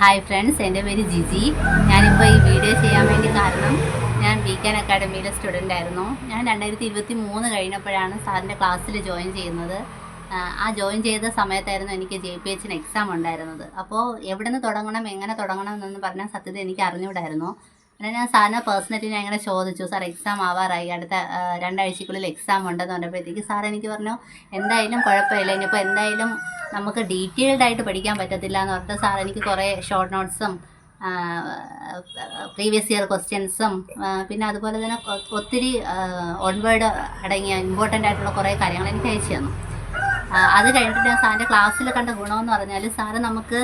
Hi friends എന്റെ പേര് ജിജി. ഞാനിപ്പോൾ ഈ വീഡിയോ ചെയ്യാൻ വേണ്ടി കാരണം ഞാൻ വീക്കാൻ അക്കാഡമിയിലെ സ്റ്റുഡന്റ് ആയിരുന്നു. ഞാൻ രണ്ടായിരത്തി ഇരുപത്തി മൂന്ന് കഴിഞ്ഞപ്പോഴാണ് സാറിന്റെ ക്ലാസ്സിൽ ജോയിൻ ചെയ്യുന്നത്. ആ, ജോയിൻ ചെയ്ത സമയത്തായിരുന്നു എനിക്ക് ജെ പി എച്ചിന് എക്സാം ഉണ്ടായിരുന്നത്. അപ്പോൾ എവിടെ നിന്ന് തുടങ്ങണം എങ്ങനെ തുടങ്ങണം എന്നൊന്നും പറഞ്ഞാൽ സത്യത്തിൽ എനിക്ക് അറിഞ്ഞുകൂടായിരുന്നു. പിന്നെ ഞാൻ സാറിനെ പേഴ്സണലി ഞാൻ ഇങ്ങനെ ചോദിച്ചു സാർ എക്സാം ആവാറായി. അടുത്ത രണ്ടാഴ്ചക്കുള്ളിൽ എക്സാം ഉണ്ടെന്ന് പറഞ്ഞപ്പോഴത്തേക്ക് സാർ എനിക്ക് പറഞ്ഞു എന്തായാലും കുഴപ്പമില്ല. ഇനിയിപ്പോൾ എന്തായാലും നമുക്ക് ഡീറ്റെയിൽഡ് ആയിട്ട് പഠിക്കാൻ പറ്റത്തില്ല എന്ന് പറഞ്ഞിട്ട് സാർ എനിക്ക് കുറേ ഷോർട്ട് നോട്ട്സും പ്രീവിയസ് ഇയർ ക്വസ്റ്റ്യൻസും പിന്നെ അതുപോലെ തന്നെ ഒത്തിരി ഓൺവേർഡ് അടങ്ങിയ ഇമ്പോർട്ടന്റ് ആയിട്ടുള്ള കുറേ കാര്യങ്ങൾ എനിക്ക് അയച്ചു തന്നു. അത് കഴിഞ്ഞിട്ട് ഞാൻ സാറിന്റെ ക്ലാസ്സിൽ കണ്ട ഗുണമെന്ന് പറഞ്ഞാൽ സാറ് നമുക്ക്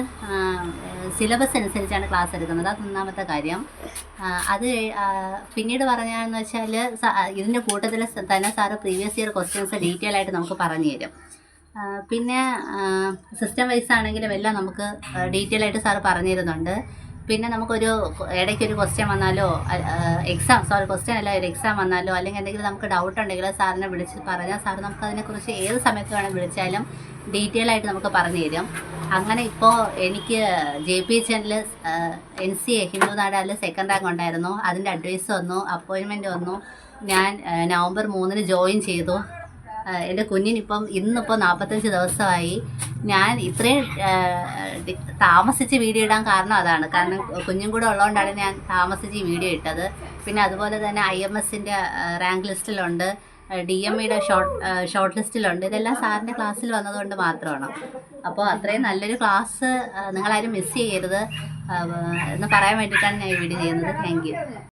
സിലബസ് അനുസരിച്ചാണ് ക്ലാസ് എടുക്കുന്നത്. അത് ഒന്നാമത്തെ കാര്യം. അത് പിന്നീട് പറഞ്ഞാന്ന് വെച്ചാൽ ഇതിന്റെ കൂട്ടത്തിൽ തന്നെ sir previous year questions detail ആയിട്ട് നമുക്ക് പറഞ്ഞു തരും. പിന്നെ സിസ്റ്റം വൈസ് ആണെങ്കിലും എല്ലാം നമുക്ക് ഡീറ്റെയിൽ ആയിട്ട് സാർ പറഞ്ഞിരുന്നുണ്ട്. പിന്നെ നമുക്കൊരു ഇടയ്ക്ക് ഒരു ക്വസ്റ്റ്യൻ വന്നാലോ എക്സാം സോറി ക്വസ്റ്റ്യൻ അല്ല ഒരു എക്സാം വന്നാലോ അല്ലെങ്കിൽ എന്തെങ്കിലും നമുക്ക് ഡൗട്ട് ഉണ്ടെങ്കിൽ സാറിനെ വിളിച്ച് പറഞ്ഞാൽ സാർ നമുക്ക് അതിനെക്കുറിച്ച് ഏത് സമയത്ത് വേണമെങ്കിൽ വിളിച്ചാലും ഡീറ്റെയിൽ ആയിട്ട് നമുക്ക് പറഞ്ഞു തരും. അങ്ങനെ ഇപ്പോൾ എനിക്ക് J P channel N C A Hindu നാടാലിൽ second rank ഉണ്ടായിരുന്നു. അതിന്റെ അഡ്വൈസ് വന്നു അപ്പോയിൻമെന്റ് വന്നു. ഞാൻ നവംബർ മൂന്നിന് ജോയിൻ ചെയ്തു. എന്റെ കുഞ്ഞിനിപ്പം ഇന്നിപ്പോൾ നാൽപ്പത്തഞ്ച് ദിവസമായി. ഞാൻ ഇത്രയും താമസിച്ച് വീഡിയോ ഇടാൻ കാരണം അതാണ്. കാരണം കുഞ്ഞും കൂടെ ഉള്ളതുകൊണ്ടാണ് ഞാൻ താമസിച്ച് വീഡിയോ ഇട്ടത്. പിന്നെ അതുപോലെ തന്നെ ഐ എം എസിന്റെ റാങ്ക് ലിസ്റ്റിലുണ്ട്. ഡി എം ഇയുടെ ഷോർട്ട് ഷോർട്ട് ലിസ്റ്റിലുണ്ട്. ഇതെല്ലാം സാറിന്റെ ക്ലാസ്സിൽ വന്നതുകൊണ്ട് മാത്രമാണ്. അപ്പോൾ അത്രയും നല്ലൊരു ക്ലാസ് നിങ്ങളാരും മിസ് ചെയ്യരുത്. എന്ന് പറയാൻ വേണ്ടിയിട്ടാണ് ഞാൻ ഈ വീഡിയോ ചെയ്യുന്നത്. താങ്ക്